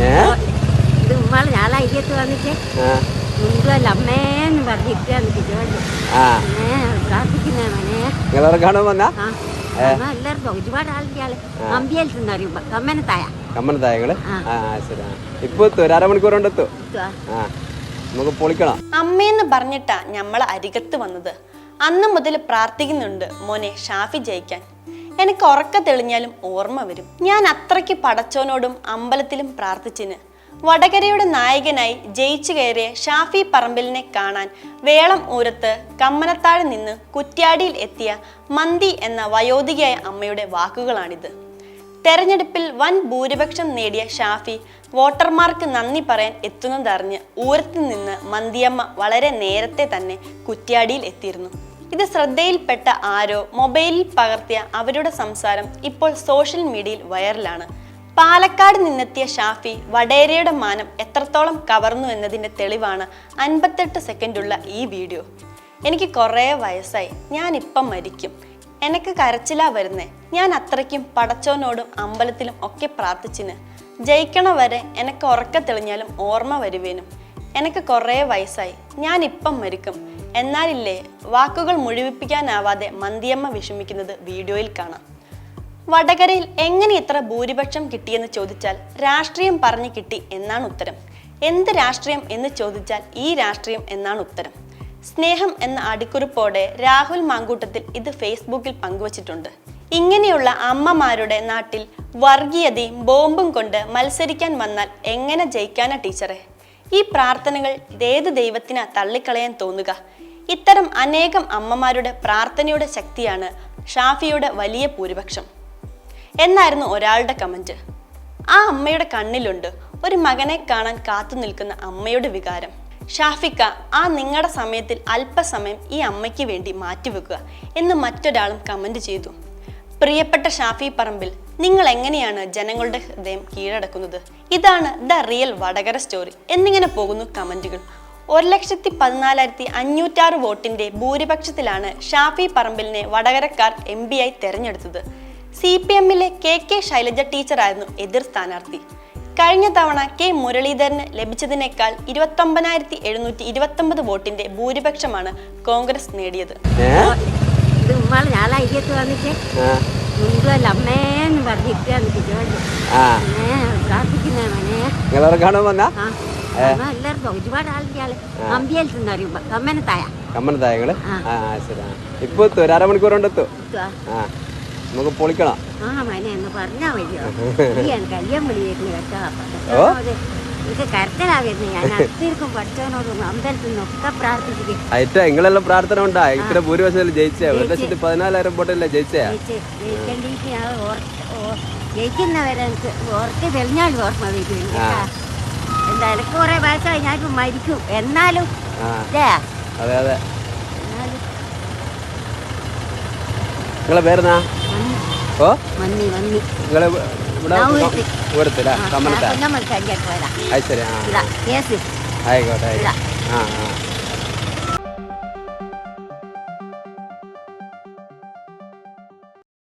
ഏ? ഇത് ഉമ്മാൾ ഞാൻ അയ്യത്ത് വന്നിട്ട് ആ. മുൻപല്ല അമ്മേന്ന് പറഞ്ഞിരിക്കാന്ന് കിട്ടുമല്ലോ ആ. ഏ പ്രാർത്ഥിക്കുന്ന മനെ. നിങ്ങളവിടെ കാണാൻ വന്നാ? എല്ലാവർക്കും ഒരുപാട് ആളുടെ ആൾ അമ്പിയൽസ് അറിയുമ്പോ കമ്മനത്തായ കമ്മനത്തായ ആ. ആ ശരി ആ. ഇപ്പൊ എത്തും? ഒരു അരമണിക്കൂർ കൊണ്ട് ആ. നമുക്ക് പൊളിക്കണം. അമ്മയെന്ന് പറഞ്ഞിട്ടാ നമ്മൾ അരികത്ത് വന്നത്. അന്ന് മുതൽ പ്രാർത്ഥിക്കുന്നുണ്ട് മോനെ ഷാഫി ജയിക്കാൻ. എനിക്ക് ഉറക്ക തെളിഞ്ഞാലും ഓർമ്മ വരും. ഞാൻ അത്രയ്ക്ക് പടച്ചോനോടും അമ്പലത്തിലും പ്രാർത്ഥിച്ചിന് വടകരയുടെ നായകനായി ജയിച്ചു കയറിയ ഷാഫി പറമ്പിലിനെ കാണാൻ വേളം ഊരത്ത് കമ്മനത്താഴ് നിന്ന് കുറ്റ്യാടിയിൽ എത്തിയ മന്തി എന്ന വയോധികയായ അമ്മയുടെ വാക്കുകളാണിത്. തെരഞ്ഞെടുപ്പിൽ വൻ ഭൂരിപക്ഷം നേടിയ ഷാഫി വോട്ടർമാർക്ക് നന്ദി പറയാൻ എത്തുന്നതറിഞ്ഞ് ഊരത്തിൽ നിന്ന് മന്തിയമ്മ വളരെ നേരത്തെ തന്നെ കുറ്റ്യാടിയിൽ എത്തിയിരുന്നു. ഇത് ശ്രദ്ധയിൽപ്പെട്ട ആരോ മൊബൈലിൽ പകർത്തിയ അവരുടെ സംസാരം ഇപ്പോൾ സോഷ്യൽ മീഡിയയിൽ വൈറലാണ്. പാലക്കാട് നിന്നെത്തിയ ഷാഫി വടേരയുടെ മാനം എത്രത്തോളം കവർന്നു എന്നതിന്റെ തെളിവാണ് അൻപത്തെട്ട് സെക്കൻഡുള്ള ഈ വീഡിയോ. എനിക്ക് കുറേ വയസ്സായി. ഞാൻ ഇപ്പം മരിക്കും. എനക്ക് കരച്ചിലാ വരുന്നേ. ഞാൻ അത്രയ്ക്കും പടച്ചോനോടും അമ്പലത്തിലും ഒക്കെ പ്രാർത്ഥിച്ചിന്. ജയിക്കണ വരെ എനക്ക് ഉറക്ക തെളിഞ്ഞാലും ഓർമ്മ വരുവേനും. എനക്ക് കുറേ വയസ്സായി. ഞാൻ ഇപ്പം മരിക്കും. എന്നാലില്ലേ വാക്കുകൾ മുഴുവിപ്പിക്കാനാവാതെ മന്തിയമ്മ വിഷമിക്കുന്നത് വീഡിയോയിൽ കാണാം. വടകരയിൽ എങ്ങനെ ഇത്ര ഭൂരിപക്ഷം കിട്ടിയെന്ന് ചോദിച്ചാൽ രാഷ്ട്രീയം പറഞ്ഞു കിട്ടി എന്നാണ് ഉത്തരം. എന്ത് രാഷ്ട്രീയം എന്ന് ചോദിച്ചാൽ ഈ രാഷ്ട്രീയം എന്നാണ് ഉത്തരം. സ്നേഹം എന്ന അടിക്കുറിപ്പോടെ രാഹുൽ മാങ്കൂട്ടത്തിൽ ഇത് ഫേസ്ബുക്കിൽ പങ്കുവച്ചിട്ടുണ്ട്. ഇങ്ങനെയുള്ള അമ്മമാരുടെ നാട്ടിൽ വർഗീയതയും ബോംബും കൊണ്ട് മത്സരിക്കാൻ വന്നാൽ എങ്ങനെ ജയിക്കാനാ ടീച്ചറെ? ഈ പ്രാർത്ഥനകൾ ഏത് ദൈവത്തിനാ തള്ളിക്കളയാൻ തോന്നുക? ഇത്തരം അനേകം അമ്മമാരുടെ പ്രാർത്ഥനയുടെ ശക്തിയാണ് ഷാഫിയുടെ വലിയ ഭൂരിപക്ഷം. എന്നായിരുന്നു ഒരാളുടെ കമന്റ് ആ അമ്മയുടെ കണ്ണിലുണ്ട് ഒരു മകനെ കാണാൻ കാത്തു നിൽക്കുന്ന അമ്മയുടെ വികാരം. ഷാഫിക്ക ആ നിങ്ങളുടെ സമയത്തിൽ അല്പസമയം ഈ അമ്മയ്ക്ക് വേണ്ടി മാറ്റിവെക്കുക എന്ന് മറ്റൊരാളും കമന്റ് ചെയ്തു. പ്രിയപ്പെട്ട ഷാഫി പറമ്പിൽ നിങ്ങൾ എങ്ങനെയാണ് ജനങ്ങളുടെ ഹൃദയം കീഴടക്കുന്നത്? ഇതാണ് ദ റിയൽ വടകര സ്റ്റോറി. എന്നിങ്ങനെ പോകുന്നു കമന്റുകൾ. ഒരു ലക്ഷത്തി പതിനാലായിരത്തി അഞ്ഞൂറ്റാറ് വോട്ടിന്റെ ഭൂരിപക്ഷത്തിലാണ് ഷാഫി പറമ്പിലിനെ വടകരക്കാർ എം പി ആയി തെരഞ്ഞെടുത്തത്. സി പി എമ്മിലെ കെ കെ ശൈലജ ടീച്ചറായിരുന്നു എതിർ സ്ഥാനാർത്ഥി. കഴിഞ്ഞ തവണ കെ മുരളീധരന് ലഭിച്ചതിനേക്കാൾ ഇരുപത്തൊമ്പതിനായിരത്തി എഴുന്നൂറ്റി ഇരുപത്തൊമ്പത് വോട്ടിന്റെ ഭൂരിപക്ഷമാണ് കോൺഗ്രസ് നേടിയത്. അയ്യത്ത് വന്നിട്ട് മുൻപല്ല അമ്മേന്ന് ആ. ഏ പ്രാർത്ഥിക്കുന്ന മനെ. നിങ്ങളവിടെ കാണാൻ വന്നാ? എല്ലാവർക്കും ഒരുപാട് ആളുടെ ആൾ അമ്പിയൽസ് അറിയുമ്പോ കമ്മനത്തായ കമ്മനത്തായ നിങ്ങൾ ആ. ശരി. ഇപ്പൊ എത്തും? ഒരു അരമണിക്കൂർ കൊണ്ട് എത്തും? ആ. നമുക്ക് പൊളിക്കണം. ആ മനെ എന്ന് പറഞ്ഞാ മതിയോ? കല്യാൺ എനിക്ക് അയ്യം വിളി വരുന്നു കേട്ടോ. ഓ? ഇത് കരച്ചിലാ വരുന്നത് ഞാൻ അടുത്തിരിക്കും പഠിച്ചവനോടും അമ്പലത്തിൽ നിന്നൊക്കെ പ്രാർത്ഥിച്ചിട്ട് അയറ്റ നിങ്ങളെല്ലാം പ്രാർത്ഥന ഉണ്ടാ? ഇത്ര ഭൂരിപക്ഷം ജയിച്ചേ? ഒരു ലക്ഷത്തി പതിനാലായിരം വോട്ടല്ലേ ജയിച്ചേ? ഞാൻ ജയിക്കുന്നവരെ എനിക്ക് ഓർമ്മ വരും. കുറെ വയസ്സായി. ഞാനിപ്പോ മരിക്കും. എന്നാലും ആ. ഇല്ലേ? അതെ അതെ. എന്നാലും. നിങ്ങളെ പേരെന്നാ? ഓ? മന്നി മന്നി. നിങ്ങളെ ഇവിടെ കഴിഞ്ഞിട്ട് പോയതാ അത് ശരി ആ. ആയിക്കോട്ടെ ആ ആ.